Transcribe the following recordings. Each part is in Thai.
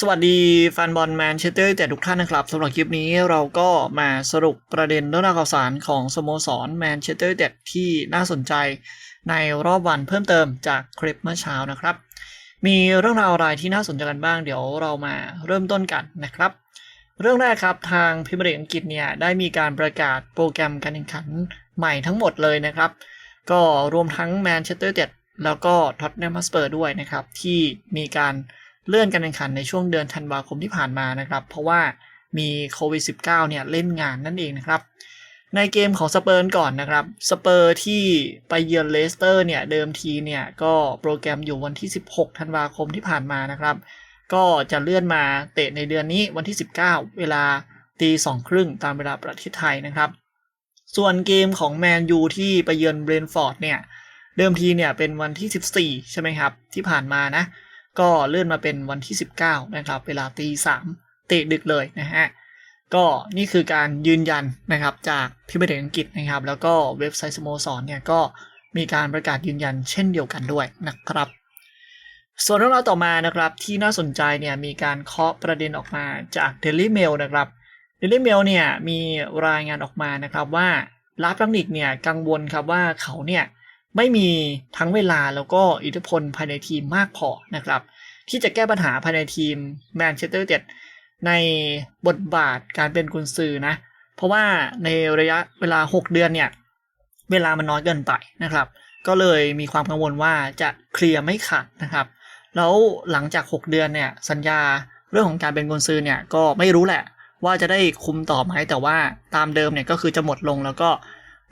สวัสดีแฟนบอลแมนเชสเตอร์แต่ทุกท่านนะครับสำหรับคลิปนี้เราก็มาสรุปประเด็นเรื่องราวข่าวสารของสโมสรแมนเชสเตอร์เด็ดที่น่าสนใจในรอบวันเพิ่มเติมจากคลิปเมื่อเช้านะครับ มีเรื่องราวอะไรที่น่าสนใจกันบ้างเดี๋ยวเรามาเริ่มต้นกันนะครับ เรื่องแรกครับทางพิมพ์เรียอังกฤษเนี่ยได้มีการประกาศโปรแกรมการแข่งขันใหม่ทั้งหมดเลยนะครับ ก็รวมทั้งแมนเชสเตอร์เด็ดแล้วก็ท็อตแนมสเปอร์ด้วยนะครับที่มีการเเลื่อนการแข่งขันในช่วงเดือนธันวาคมที่ผ่านมานะครับ เพราะว่ามีโควิด -19 เนี่ยเล่นงานนั่นเองนะครับ ในเกมของสเปอร์ก่อนนะครับสเปอร์ที่ไปเยือนเลสเตอร์เนี่ยเดิมทีเนี่ยก็โปรแกรมอยู่วันที่ 16 ธันวาคมที่ผ่านมานะครับ ก็จะเลื่อนมาเตะในเดือนนี้วันที่ 19 เวลาตีสองครึ่งตามเวลาประเทศไทยนะครับ ส่วนเกมของแมนยูที่ไปเยือนเบรนฟอร์ดเนี่ยเดิมทีเนี่ยเป็นวันที่ 14 ใช่ไหมครับ ที่ผ่านมานะ ก็เลื่อนมาเป็นวันที่ 19 นะครับ เวลาตีสามเตะดึกเลยนะฮะ ก็นี่คือการยืนยันนะครับจากพิมพ์เด็กอังกฤษนะครับ แล้วก็เว็บไซต์สโมสรเนี่ยก็มีการประกาศยืนยันเช่นเดียวกันด้วยนะครับ ส่วนเรื่องราวต่อมานะครับที่น่าสนใจเนี่ยมีการเคาะประเด็นออกมาจาก Daily Mail นะครับ Daily Mail เนี่ยมีรายงานออกมานะครับว่าลาฟรังนิกเนี่ยกังวลครับว่าเขาเนี่ย ไม่มีทั้งเวลาแล้วก็อิทธิพลภายในทีมมากพอนะครับ ที่จะแก้ปัญหาภายในทีมแมนเชสเตอร์เจ็ดในบทบาทการเป็นกุนซือนะ เพราะว่าในระยะเวลา 6 เดือนเนี่ย เวลามันน้อยเกินไปนะครับ ก็เลยมีความกังวลว่าจะเคลียร์ไม่ขาดนะครับ แล้วหลังจาก 6 เดือนเนี่ยสัญญาเรื่องของการเป็นกุนซือเนี่ยก็ไม่รู้แหละว่าจะได้คุมต่อไหมแต่ว่าตามเดิมเนี่ยก็คือจะหมดลงแล้วก็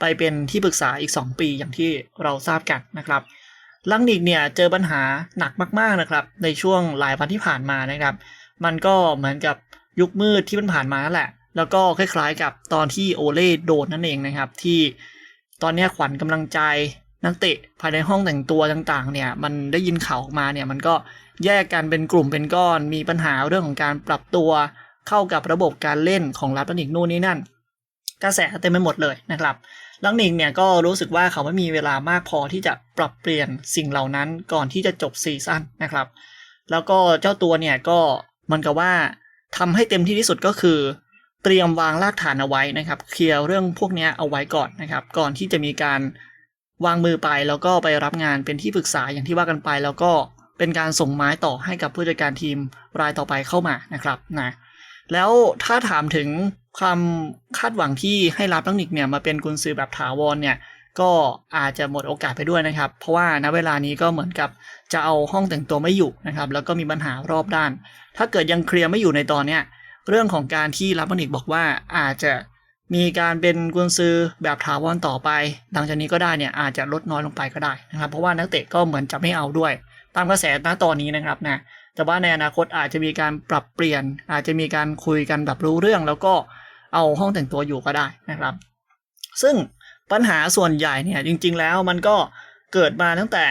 ไปเป็นที่ปรึกษาอีก 2 ปีอย่างที่เราทราบกันนะครับลังนิกเนี่ยเจอปัญหาหนักมากๆนะครับในช่วงหลายวันที่ผ่านมานะครับ มันก็เหมือนกับยุคมืดที่มันผ่านมานั่นแหละ แล้วก็คล้ายๆกับตอนที่โอเล่โดนนั่นเองนะครับ ที่ตอนนี้ขวัญกำลังใจนักเตะภายในห้องแต่งตัวต่างๆเนี่ยมันได้ยินข่าวออกมาเนี่ยมันก็แยกกันเป็นกลุ่มเป็นก้อน มีปัญหาเรื่องของการปรับตัวเข้ากับระบบการเล่นของรับลังนิกนู่นนี่นั่น กระแสเต็มไปหมดเลยนะครับ ลังหนิงเนี่ยก็รู้สึกว่าเขาไม่มีเวลามากพอที่จะปรับเปลี่ยนสิ่งเหล่านั้นก่อนที่จะจบซีซั่นนะครับ แล้วก็เจ้าตัวเนี่ยก็มันกับว่าทำให้เต็มที่ที่สุดก็คือ เตรียมวางรากฐานเอาไว้นะครับ เคลียร์เรื่องพวกนี้เอาไว้ก่อนนะครับ ก่อนที่จะมีการวางมือไปแล้วก็ไปรับงานเป็นที่ปรึกษาอย่างที่ว่ากันไป แล้วก็เป็นการส่งไม้ต่อให้กับผู้จัดการทีมรายต่อไปเข้ามานะครับนะแล้วถ้าถามถึง ความคาดหวังที่ให้รับลังนิกเนี่ยมาเป็นกุนซือแบบถาวรเนี่ยก็อาจจะหมดโอกาสไปด้วยนะครับ เพราะว่าณเวลานี้ก็เหมือนกับจะเอาห้องแต่งตัวไม่อยู่นะครับ แล้วก็มีปัญหารอบด้าน ถ้าเกิดยังเคลียร์ไม่อยู่ในตอนเนี้ยเรื่องของการที่รับลังนิกบอกว่าอาจจะมีการเป็นกุนซือแบบถาวรต่อไป หลังจากนี้ก็ได้เนี่ยอาจจะลดน้อยลงไปก็ได้นะครับ เพราะว่านักเตะก็เหมือนจะไม่เอาด้วย ตามกระแสณตอนนี้นะครับนะแต่ว่าในอนาคตอาจจะมีการปรับเปลี่ยน อาจจะมีการคุยกันแบบรู้เรื่องแล้วก็ เอาห้องแต่งตัวอยู่ก็ได้นะครับ ซึ่งปัญหาส่วนใหญ่เนี่ยจริง ๆ แล้วมันก็เกิดมาตั้งแต่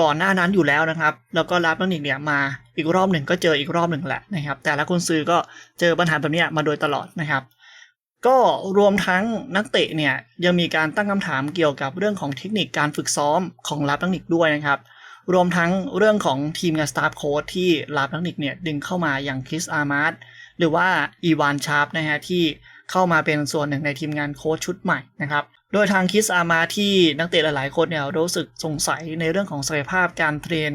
ก่อนหน้านั้นอยู่แล้วนะครับ แล้วก็รับนักนิกเนี่ยมาอีกรอบหนึ่งก็เจออีกรอบหนึ่งแหละนะครับ แต่ละคนซื้อก็เจอปัญหาแบบนี้มาโดยตลอดนะครับ ก็รวมทั้งนักเตะเนี่ยยังมีการตั้งคำถามเกี่ยวกับเรื่องของเทคนิคการฝึกซ้อมของรับนักนิกด้วยนะครับ รวมทั้งเรื่องของทีมงานสตาฟโค้ดที่ลาบลักนิกเนี่ยดึงเข้ามาอย่างคริสอาร์มาร์หรือว่าอีวานชาร์ปนะฮะที่ เข้ามาเป็นส่วนหนึ่งในทีมงานโค้ชชุดใหม่นะครับโดยทางคิสอามาที่นักเตะหลายๆคนเนี่ยรู้สึกสงสัยในเรื่องของศักยภาพการเทรน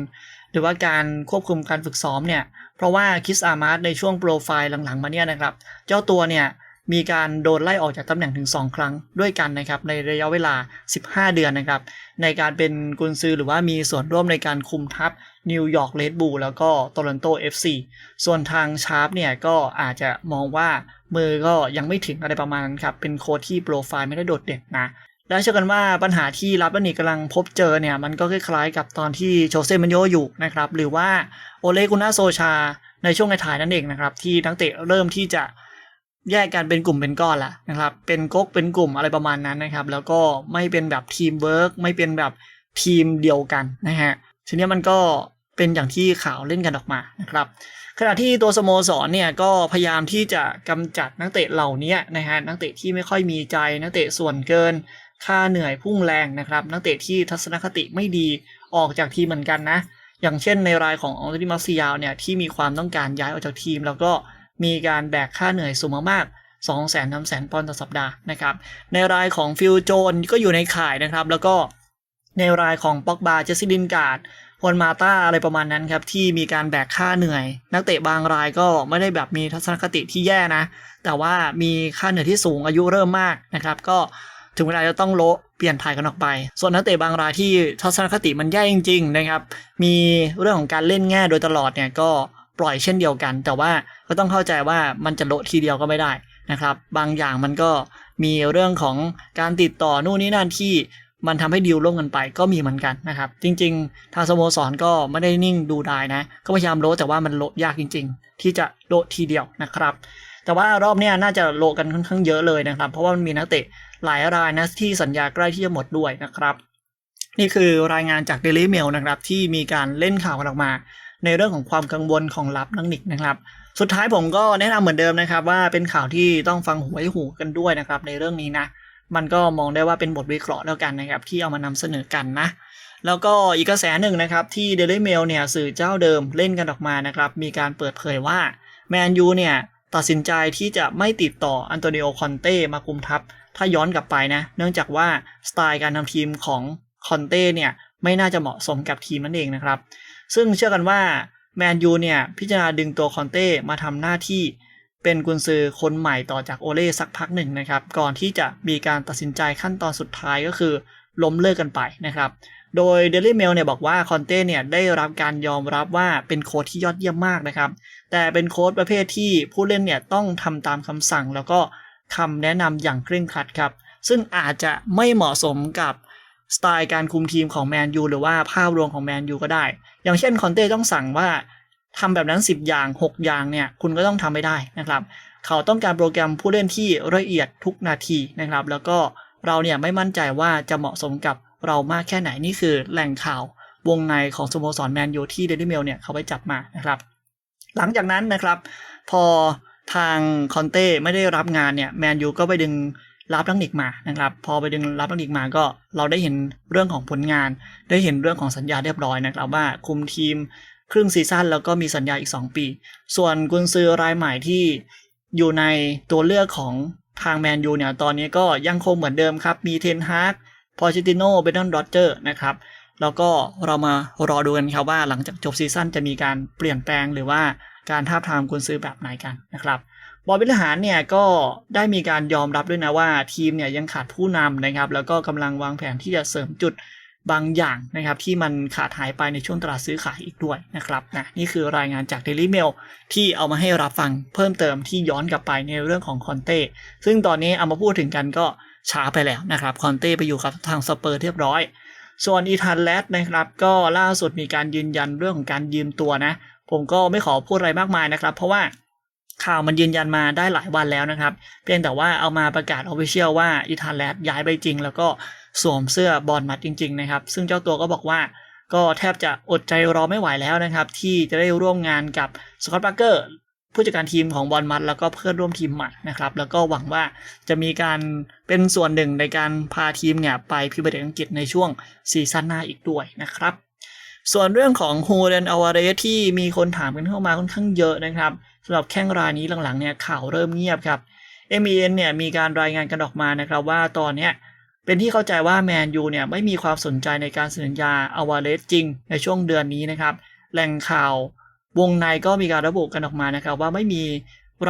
หรือว่าการควบคุมการฝึกซ้อมเนี่ยเพราะว่าคิสอามาในช่วงโปรไฟล์หลังๆมาเนี่ยนะครับเจ้าตัวเนี่ยมีการโดนไล่ออกจากตำแหน่งถึง 2 ครั้งด้วยกันนะครับในระยะเวลา 15 เดือนนะครับในการเป็นกุนซือหรือว่ามีส่วนร่วมในการคุมทัพนิวยอร์กเลดบูลแล้วก็โตลอนโต FC ส่วนทางชาร์ปเนี่ยก็อาจจะมองว่า มือก็ยังไม่ถึงอะไรประมาณนั้นครับ เป็นโค้ชที่โปรไฟล์ไม่ได้โดดเด่นนะ และเชื่อกันว่าปัญหาที่รับบันนี่กำลังพบเจอเนี่ย มันก็คล้ายๆกับตอนที่โชเซ่มันโยอยู่นะครับ หรือว่าโอเลกุน่าโซชาในช่วงในถ่ายนั่นเองนะครับ ที่นักเตะเริ่มที่จะแยกกันเป็นกลุ่มเป็นก้อนละนะครับ เป็นก๊กเป็นกลุ่มอะไรประมาณนั้นนะครับ แล้วก็ไม่เป็นแบบทีมเวิร์กไม่เป็นแบบทีมเดียวกันนะฮะทีนี้มันก็ เป็นอย่างที่ข่าวเล่นกันออกมานะครับขณะที่ตัวสโมสรเนี่ยก็พยายามที่จะกำจัดนักเตะเหล่านี้นะฮะนักเตะที่ไม่ค่อยมีใจนักเตะส่วนเกิน ค่าเหนื่อยพุ่งแรงนะครับ นักเตะที่ทัศนคติไม่ดีออกจากทีมเหมือนกันนะ อย่างเช่นในรายของอองติมัสซิยาวเนี่ยที่มีความต้องการย้ายออกจากทีม แล้วก็มีการแบกค่าเหนื่อยสูงมากๆ2 0 0 0 0 0 3 0 0ปอนด์ต่อสัปดาห์นะครับ ในรายของฟิลโจนก็อยู่ในข่ายนะครับ แล้วก็ในรายของป็อกบาเจสซิลินการ์ด พลมาตาอะไรประมาณนั้นครับ ที่มีการแบกค่าเหนื่อย นักเตะบางรายก็ไม่ได้แบบมีทัศนคติที่แย่นะ แต่ว่ามีค่าเหนื่อยที่สูงอายุเริ่มมากนะครับ ก็ถึงเวลาจะต้องโละเปลี่ยนถ่ายกันออกไป ส่วนนักเตะบางรายที่ทัศนคติมันแย่จริง ๆ นะครับ มีเรื่องของการเล่นแง่โดยตลอดเนี่ยก็ปล่อยเช่นเดียวกัน แต่ว่าก็ต้องเข้าใจว่ามันจะโละทีเดียวก็ไม่ได้นะครับ บางอย่างมันก็มีเรื่องของการติดต่อนู่นนี่นั่นที่ มันทำให้ดีลร่วมกันไปก็มีเหมือนกันนะครับ จริง ๆ ทางสโมสรก็ไม่ได้นิ่งดูดายนะ ก็พยายามโลแต่ว่ามันโลยากจริง ๆ ที่จะโลทีเดียวนะครับ แต่ว่ารอบนี้น่าจะโลกันค่อนข้างเยอะเลยนะครับ เพราะว่ามันมีนักเตะหลายรายนะที่สัญญาใกล้ที่จะหมดด้วยนะครับ นี่คือรายงานจาก Daily Mail นะครับที่มีการเล่นข่าวกันออกมา ในเรื่องของความกังวลของลับนักนิกนะครับสุดท้ายผมก็แนะนำเหมือนเดิมนะครับว่าเป็นข่าวที่ต้องฟังหูไว้หูกันด้วยนะครับในเรื่องนี้นะ มันก็มองได้ว่าเป็นบทวิเคราะห์แล้วกันนะครับ ที่เอามานำเสนอกันนะ แล้วก็อีกกระแสหนึ่งนะครับ ที่ Daily Mail เนี่ยสื่อเจ้าเดิมเล่นกันออกมานะครับ มีการเปิดเผยว่าแมนยูเนี่ยตัดสินใจที่จะไม่ติดต่ออันโตนิโอคอนเต้มาคุมทัพ ถ้าย้อนกลับไปนะ เนื่องจากว่าสไตล์การทำทีมของคอนเต้เนี่ยไม่น่าจะเหมาะสมกับทีมนั่นเองนะครับ ซึ่งเชื่อกันว่าแมนยูเนี่ยพิจารณาดึงตัวคอนเต้มาทำหน้าที่ เป็นกุนซือคนใหม่ต่อจากโอเล่สักพักหนึ่งนะครับ ก่อนที่จะมีการตัดสินใจขั้นตอนสุดท้ายก็คือล้มเลิกกันไปนะครับ โดย Daily Mail เนี่ยบอกว่าคอนเต้เนี่ยได้รับการยอมรับว่าเป็นโค้ชที่ยอดเยี่ยมมากนะครับ แต่เป็นโค้ชประเภทที่ผู้เล่นเนี่ยต้องทำตามคำสั่งแล้วก็คำแนะนำอย่างเคร่งครัดครับ ซึ่งอาจจะไม่เหมาะสมกับสไตล์การคุมทีมของแมนยูหรือว่าภาพรวมของแมนยูก็ได้ อย่างเช่นคอนเต้ต้องสั่งว่า ทำแบบนั้น 10 อย่าง 6 อย่างเนี่ยคุณก็ต้องทำไม่ได้นะครับ เขาต้องการโปรแกรมผู้เล่นที่ละเอียดทุกนาทีนะครับ แล้วก็เราเนี่ยไม่มั่นใจว่าจะเหมาะสมกับเรามากแค่ไหนนี่คือแหล่งข่าววงในของสโมสรแมนยูที่เดลิเมลเนี่ยเขาไปจับมานะครับ หลังจากนั้นนะครับ พอทางคอนเต้ไม่ได้รับงานเนี่ยแมนยูก็ไปดึงรับนักนิกมานะครับ พอไปดึงรับนักนิกมาก็เราได้เห็นเรื่องของผลงาน ได้เห็นเรื่องของสัญญาเรียบร้อยนะครับว่าคุมทีม ครึ่งซีซั่นแล้วก็มีสัญญาอีก 2 ปี ส่วนกุนซือรายใหม่ที่อยู่ในตัวเลือกของทางแมนยูเนี่ยตอนนี้ก็ยังคงเหมือนเดิมครับ มีเทนฮาร์กพอชิติโนเบนนดอเจอร์นะครับ แล้วก็เรามารอดูกันครับว่าหลังจากจบซีซั่นจะมีการเปลี่ยนแปลงหรือว่าการท้าทามกุนซือแบบไหนกันนะครับบอลวิลหารเนี่ยก็ได้มีการยอมรับด้วยนะว่าทีมเนี่ยยังขาดผู้นำนะครับ แล้วก็กำลังวางแผนที่จะเสริมจุด บางอย่างนะครับที่มันขาดหายไปในช่วงตลาดซื้อขายอีกด้วยนะครับนะนี่คือรายงานจาก Daily Mail ที่เอามาให้รับฟังเพิ่มเติมที่ย้อนกลับไปในเรื่องของคอนเต้ซึ่งตอนนี้เอามาพูดถึงกันก็ช้าไปแล้วนะครับคอนเต้ไปอยู่กับทางสเปอร์เรียบร้อย ส่วนอีธานแลดนะครับ ก็ล่าสุดมีการยืนยันเรื่องของการยืมตัวนะ ผมก็ไม่ขอพูดอะไรมากมายนะครับ เพราะว่า ข่าวมันยืนยันมาได้หลายวันแล้วนะครับ เพียงแต่ว่าเอามาประกาศออฟฟิเชียลว่าอีธานแลดย้ายไปจริง แล้วก็สวมเสื้อบอลมัดจริง ๆ นะครับ ซึ่งเจ้าตัวก็บอกว่าก็แทบจะอดใจรอไม่ไหวแล้วนะครับ ที่จะได้ร่วมงานกับสกอตต์ปาร์เกอร์ผู้จัดการทีมของบอลมัดแล้วก็เพื่อนร่วมทีมใหม่นะครับ แล้วก็หวังว่าจะมีการเป็นส่วนหนึ่งในการพาทีมเนี่ยไปพิบัติอังกฤษในช่วงซีซั่นหน้าอีกด้วยนะครับ ส่วนเรื่องของฮูเดนอวาเรสที่มีคนถามกันเข้ามาค่อนข้างเยอะนะครับสำหรับแข้งรายนี้หลังๆเนี่ยข่าวเริ่มเงียบครับ m อ n เนี่ยมีการรายงานกันออกมานะครับว่าตอนเนี้ยเป็นที่เข้าใจว่าแมนยูเนี่ยไม่มีความสนใจในการสัญญาอวาเรสจริงในช่วงเดือนนี้นะครับ แหล่งข่าววงในก็มีการระบุกันออกมานะครับว่าไม่มี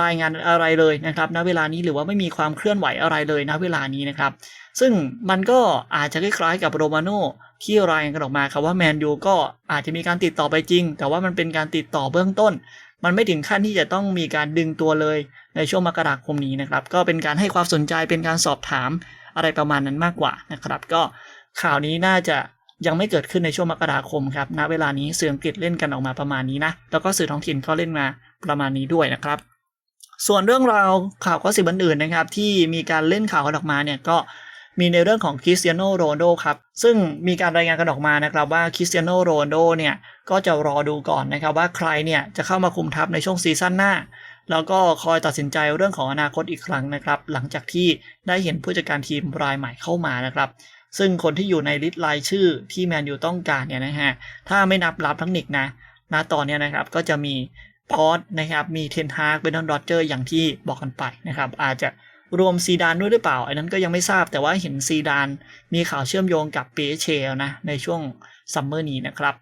รายงานอะไรเลยนะครับณเวลานี้หรือว่าไม่มีความเคลื่อนไหวอะไรเลยณเวลานี้นะครับ ซึ่งมันก็อาจจะคล้ายๆกับโรมาโน่ที่รายงานกันออกมาครับว่าแมนยูก็อาจจะมีการติดต่อไปจริง แต่ว่ามันเป็นการติดต่อเบื้องต้น มันไม่ถึงขั้นที่จะต้องมีการดึงตัวเลยในช่วงมกราคมนี้นะครับ ก็เป็นการให้ความสนใจเป็นการสอบถามอะไรประมาณนั้นมากกว่านะครับ ก็ข่าวนี้น่าจะยังไม่เกิดขึ้นในช่วงมกราคมครับณเวลานี้สื่ออังกฤษเล่นกันออกมาประมาณนี้นะแล้วก็สื่อท้องถิ่นก็เล่นมาประมาณนี้ด้วยนะครับ ส่วนเรื่องราวข่าวก็สิบอื่นๆนะครับ ที่มีการเล่นข่าวกันออกมาเนี่ยก็มีในเรื่องของคริสเตียโนโรนโดครับ ซึ่งมีการรายงานกันออกมานะครับว่าคริสเตียโนโรนโดเนี่ยก็จะรอดูก่อนนะครับว่าใครเนี่ยจะเข้ามาคุมทัพในช่วงซีซั่นหน้า แล้วก็คอยตัดสินใจเรื่องของอนาคตอีกครั้งนะครับ หลังจากที่ได้เห็นผู้จัดการทีมรายใหม่เข้ามานะครับ ซึ่งคนที่อยู่ในลิสต์รายชื่อที่แมนยูต้องการเนี่ยนะฮะถ้าไม่นับรับทั้งนิกนะณตอนนี้นะครับก็จะมี พอสนะครับ มีเทนฮาร์กเบนนดอเจอร์อย่างที่บอกกันไปนะครับ อาจจะรวมซีดานด้วยหรือเปล่า อันนั้นก็ยังไม่ทราบแต่ว่าเห็นซีดานมีข่าวเชื่อมโยงกับเปเชลนะในช่วงซัมเมอร์นี้นะครับ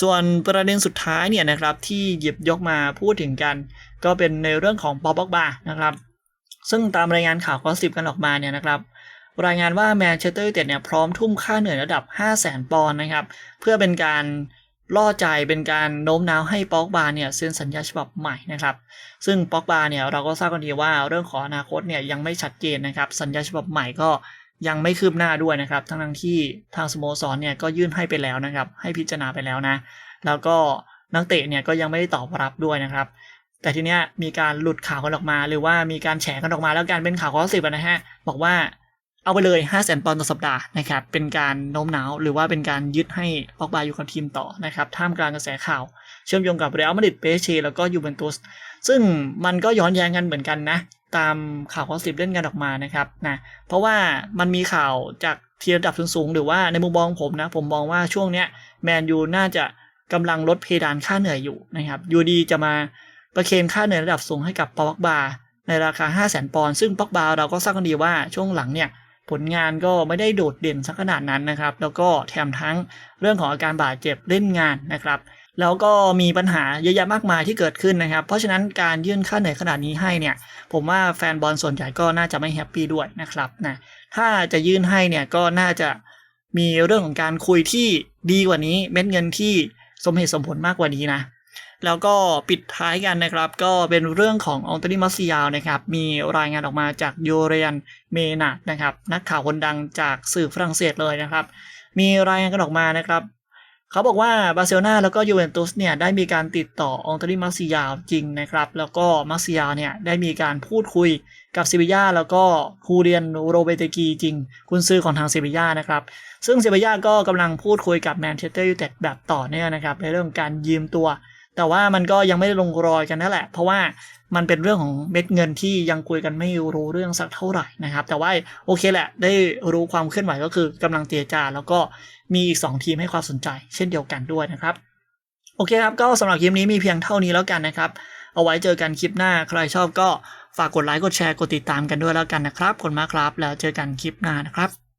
ส่วนประเด็นสุดท้ายเนี่ยนะครับที่หยิบยกมาพูดถึงกัน ก็เป็นในเรื่องของปอบ็อกบานะครับ ซึ่งตามรายงานข่าวก็สิบกันออกมาเนี่ยนะครับ รายงานว่าแมนเชสเตอร์ยูไนเต็ดเนี่ยพร้อมทุ่มค่าเหนื่อยระดับ 5 0 0 0 0 0 ปอนด์นะครับ เพื่อเป็นการ ล่อใจเป็นการโน้มน้าวให้ป็อกบาเนี่ยเซ็นสัญญาฉบับใหม่นะครับ ซึ่งป็อกบาเนี่ยเราก็ทราบกันดีว่าเรื่องของอนาคตเนี่ยยังไม่ชัดเจนนะครับ สัญญาฉบับใหม่ก็ยังไม่คืบหน้าด้วยนะครับ ทั้งทั้งที่ทางสโมสรเนี่ยก็ยื่นให้ไปแล้วนะครับ ให้พิจารณาไปแล้วนะ แล้วก็นักเตะเนี่ยก็ยังไม่ได้ตอบรับด้วยนะครับ แต่ทีเนี้ยมีการหลุดข่าวกันออกมา หรือว่ามีการแฉกันออกมาแล้วการเป็นข่าวข้อสิบนะฮะบอกว่า เอาไปเลย5 0 0 0 0 0ปอนด์ต่อสัปดาห์นะครับ เป็นการโน้มน้าว หรือว่าเป็นการยึดให้ปอกบาอยู่กับทีมต่อนะครับ ท่ามกลางกระแสข่าว เชื่อมโยงกับเรอัลมาดริดเปเชแล้วก็ยูเวนตุส ซึ่งมันก็ย้อนแย้งกันเหมือนกันนะ ตามข่าวข้อสิบเล่นกันออกมานะครับนะ เพราะว่ามันมีข่าวจากทีระดับสูงๆ หรือว่าในมุมมองผมนะ ผมมองว่าช่วงเนี้ยแมนยูน่าจะกำลังลดเพดานค่าเหนื่อยอยู่นะครับยูดีจะมาประเคนค่าเหนื่อยระดับสูงให้กับปอกบาในราคา 5 0 0 0 0 0ปอนด์ซึ่งปอกบาเราก็ทราบกันดีว่าช่วงหลังเนี่ย ผลงานก็ไม่ได้โดดเด่นสักขนาดนั้นนะครับ แล้วก็แถมทั้งเรื่องของอาการบาดเจ็บเล่นงานนะครับ แล้วก็มีปัญหาเยอะแยะมากมายที่เกิดขึ้นนะครับ เพราะฉะนั้นการยื่นค่าเหนื่อยขนาดนี้ให้เนี่ย ผมว่าแฟนบอลส่วนใหญ่ก็น่าจะไม่แฮปปี้ด้วยนะครับนะถ้าจะยื่นให้เนี่ยก็น่าจะมีเรื่องของการคุยที่ดีกว่านี้ เม็ดเงินที่สมเหตุสมผลมากกว่านี้นะ แล้วก็ปิดท้ายกันนะครับ ก็เป็นเรื่องขององตรีมัสยาวนะครับ มีรายงานออกมาจากโยเรียนเมนาดนะครับ นักข่าวคนดังจากสื่อฝรั่งเศสเลยนะครับ มีรายงานกันออกมานะครับเขาบอกว่าบาร์เซโลนาแล้วก็ยูเวนตุสเนี่ยได้มีการติดต่อองตรีมัสยาวจริงนะครับ แล้วก็มัสยาวเนี่ยได้มีการพูดคุยกับเซบิยาแล้วก็ฮูเรียนโรเบเตกีจริง คุณซื้อของทางเซบิยานะครับ ซึ่งเซบิยาก็กำลังพูดคุยกับแมนเชสเตอร์ยูไนเต็ดแบบต่อเนื่องนะครับในเรื่องการยืมตัว แต่ว่ามันก็ยังไม่ได้ลงรอยกันนั่นแหละ เพราะว่ามันเป็นเรื่องของเม็ดเงินที่ยังคุยกันไม่รู้เรื่องสักเท่าไหร่นะครับ แต่ว่าโอเคแหละ ได้รู้ความเคลื่อนไหวก็คือกำลังเตียจาแล้วก็มีอีก 2 ทีมให้ความสนใจ เช่นเดียวกันด้วยนะครับ โอเคครับ ก็สำหรับคลิปนี้มีเพียงเท่านี้แล้วกันนะครับ เอาไว้เจอกันคลิปหน้า ใครชอบก็ฝากกดไลค์กดแชร์กดติดตามกันด้วยแล้วกันนะครับคุณมากครับ แล้วเจอกันคลิปหน้านะครับ